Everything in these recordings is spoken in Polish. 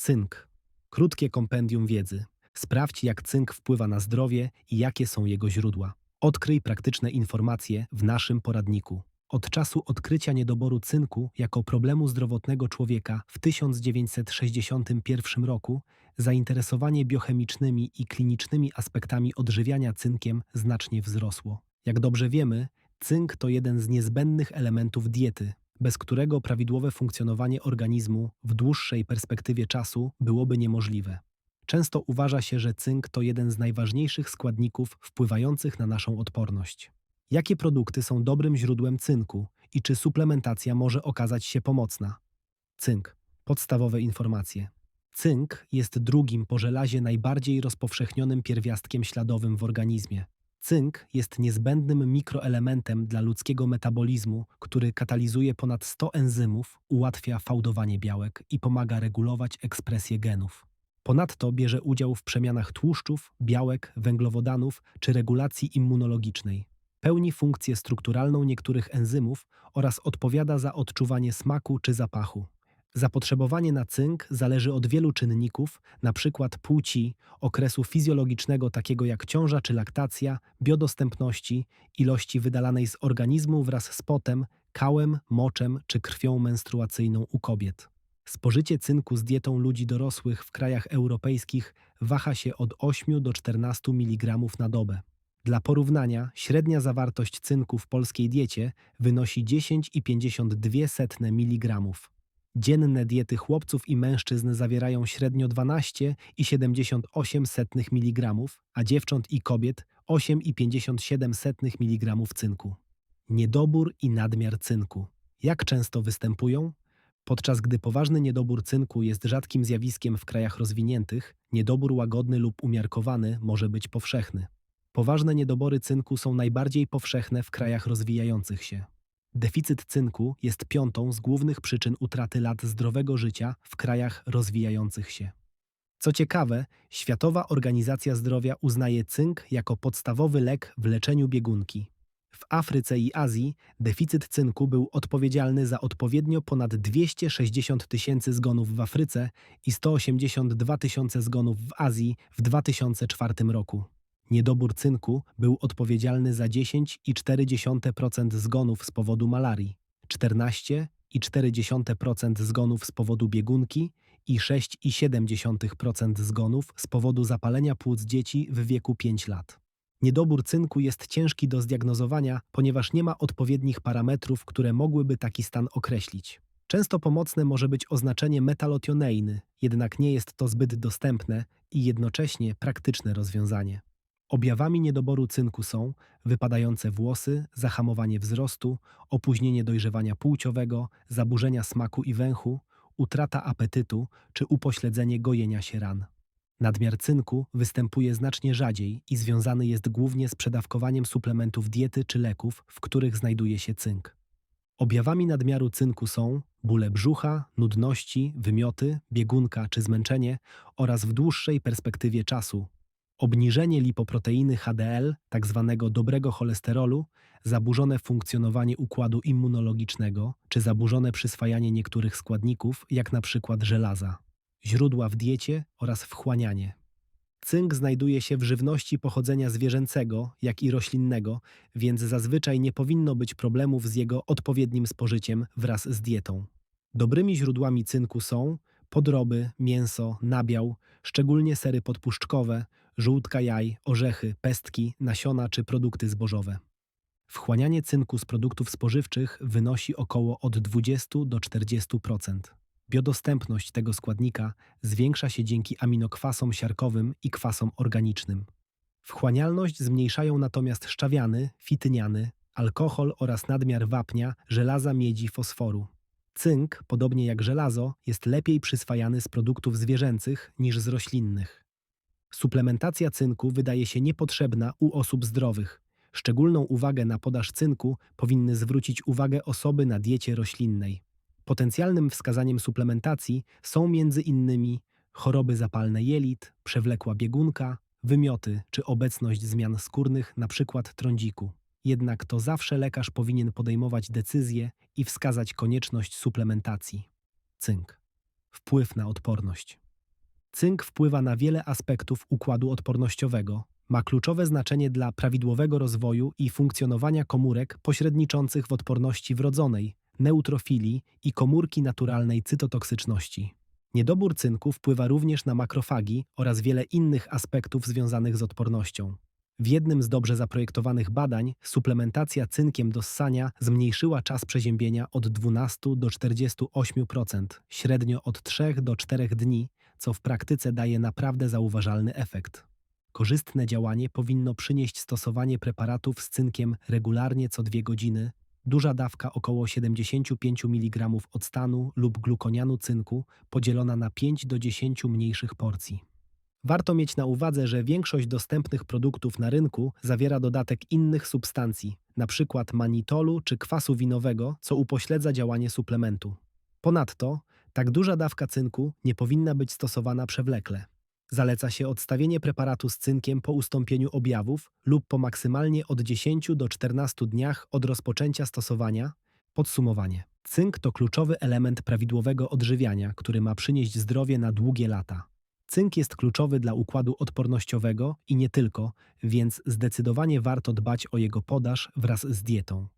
Cynk. Krótkie kompendium wiedzy. Sprawdź, jak cynk wpływa na zdrowie i jakie są jego źródła. Odkryj praktyczne informacje w naszym poradniku. Od czasu odkrycia niedoboru cynku jako problemu zdrowotnego człowieka w 1961 roku zainteresowanie biochemicznymi i klinicznymi aspektami odżywiania cynkiem znacznie wzrosło. Jak dobrze wiemy, cynk to jeden z niezbędnych elementów diety, bez którego prawidłowe funkcjonowanie organizmu w dłuższej perspektywie czasu byłoby niemożliwe. Często uważa się, że cynk to jeden z najważniejszych składników wpływających na naszą odporność. Jakie produkty są dobrym źródłem cynku i czy suplementacja może okazać się pomocna? Cynk. Podstawowe informacje. Cynk jest drugim po żelazie najbardziej rozpowszechnionym pierwiastkiem śladowym w organizmie. Cynk jest niezbędnym mikroelementem dla ludzkiego metabolizmu, który katalizuje ponad 100 enzymów, ułatwia fałdowanie białek i pomaga regulować ekspresję genów. Ponadto bierze udział w przemianach tłuszczów, białek, węglowodanów czy regulacji immunologicznej. Pełni funkcję strukturalną niektórych enzymów oraz odpowiada za odczuwanie smaku czy zapachu. Zapotrzebowanie na cynk zależy od wielu czynników, np. płci, okresu fizjologicznego takiego jak ciąża czy laktacja, biodostępności, ilości wydalanej z organizmu wraz z potem, kałem, moczem czy krwią menstruacyjną u kobiet. Spożycie cynku z dietą ludzi dorosłych w krajach europejskich waha się od 8 do 14 mg na dobę. Dla porównania, średnia zawartość cynku w polskiej diecie wynosi 10,52 mg. Dzienne diety chłopców i mężczyzn zawierają średnio 12,78 mg, a dziewcząt i kobiet 8,57 mg cynku. Niedobór i nadmiar cynku. Jak często występują? Podczas gdy poważny niedobór cynku jest rzadkim zjawiskiem w krajach rozwiniętych, niedobór łagodny lub umiarkowany może być powszechny. Poważne niedobory cynku są najbardziej powszechne w krajach rozwijających się. Deficyt cynku jest piątą z głównych przyczyn utraty lat zdrowego życia w krajach rozwijających się. Co ciekawe, Światowa Organizacja Zdrowia uznaje cynk jako podstawowy lek w leczeniu biegunki. W Afryce i Azji deficyt cynku był odpowiedzialny za odpowiednio ponad 260 tysięcy zgonów w Afryce i 182 tysiące zgonów w Azji w 2004 roku. Niedobór cynku był odpowiedzialny za 10,4% zgonów z powodu malarii, 14,4% zgonów z powodu biegunki i 6,7% zgonów z powodu zapalenia płuc dzieci w wieku 5 lat. Niedobór cynku jest ciężki do zdiagnozowania, ponieważ nie ma odpowiednich parametrów, które mogłyby taki stan określić. Często pomocne może być oznaczenie metalotioneiny, jednak nie jest to zbyt dostępne i jednocześnie praktyczne rozwiązanie. Objawami niedoboru cynku są wypadające włosy, zahamowanie wzrostu, opóźnienie dojrzewania płciowego, zaburzenia smaku i węchu, utrata apetytu czy upośledzenie gojenia się ran. Nadmiar cynku występuje znacznie rzadziej i związany jest głównie z przedawkowaniem suplementów diety czy leków, w których znajduje się cynk. Objawami nadmiaru cynku są bóle brzucha, nudności, wymioty, biegunka czy zmęczenie oraz w dłuższej perspektywie czasu obniżenie lipoproteiny HDL, tzw. Tak dobrego cholesterolu, zaburzone funkcjonowanie układu immunologicznego czy zaburzone przyswajanie niektórych składników, jak np. żelaza, źródła w diecie oraz wchłanianie. Cynk znajduje się w żywności pochodzenia zwierzęcego, jak i roślinnego, więc zazwyczaj nie powinno być problemów z jego odpowiednim spożyciem wraz z dietą. Dobrymi źródłami cynku są podroby, mięso, nabiał, szczególnie sery podpuszczkowe, żółtka jaj, orzechy, pestki, nasiona czy produkty zbożowe. Wchłanianie cynku z produktów spożywczych wynosi około od 20 do 40%. Biodostępność tego składnika zwiększa się dzięki aminokwasom siarkowym i kwasom organicznym. Wchłanialność zmniejszają natomiast szczawiany, fityniany, alkohol oraz nadmiar wapnia, żelaza, miedzi, fosforu. Cynk, podobnie jak żelazo, jest lepiej przyswajany z produktów zwierzęcych niż z roślinnych. Suplementacja cynku wydaje się niepotrzebna u osób zdrowych. Szczególną uwagę na podaż cynku powinny zwrócić uwagę osoby na diecie roślinnej. Potencjalnym wskazaniem suplementacji są między innymi choroby zapalne jelit, przewlekła biegunka, wymioty czy obecność zmian skórnych, np. trądziku. Jednak to zawsze lekarz powinien podejmować decyzję i wskazać konieczność suplementacji. Cynk. Wpływ na odporność. Cynk wpływa na wiele aspektów układu odpornościowego. Ma kluczowe znaczenie dla prawidłowego rozwoju i funkcjonowania komórek pośredniczących w odporności wrodzonej, neutrofilii i komórki naturalnej cytotoksyczności. Niedobór cynku wpływa również na makrofagi oraz wiele innych aspektów związanych z odpornością. W jednym z dobrze zaprojektowanych badań suplementacja cynkiem do ssania zmniejszyła czas przeziębienia od 12 do 48%, średnio od 3 do 4 dni, co w praktyce daje naprawdę zauważalny efekt. Korzystne działanie powinno przynieść stosowanie preparatów z cynkiem regularnie co 2 godziny, duża dawka około 75 mg octanu lub glukonianu cynku podzielona na 5 do 10 mniejszych porcji. Warto mieć na uwadze, że większość dostępnych produktów na rynku zawiera dodatek innych substancji, np. manitolu czy kwasu winowego, co upośledza działanie suplementu. Ponadto, tak duża dawka cynku nie powinna być stosowana przewlekle. Zaleca się odstawienie preparatu z cynkiem po ustąpieniu objawów lub po maksymalnie od 10 do 14 dniach od rozpoczęcia stosowania. Podsumowanie. Cynk to kluczowy element prawidłowego odżywiania, który ma przynieść zdrowie na długie lata. Cynk jest kluczowy dla układu odpornościowego i nie tylko, więc zdecydowanie warto dbać o jego podaż wraz z dietą.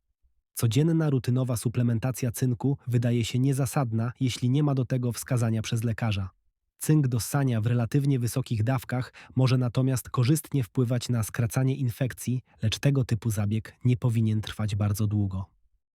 Codzienna rutynowa suplementacja cynku wydaje się niezasadna, jeśli nie ma do tego wskazania przez lekarza. Cynk do ssania w relatywnie wysokich dawkach może natomiast korzystnie wpływać na skracanie infekcji, lecz tego typu zabieg nie powinien trwać bardzo długo.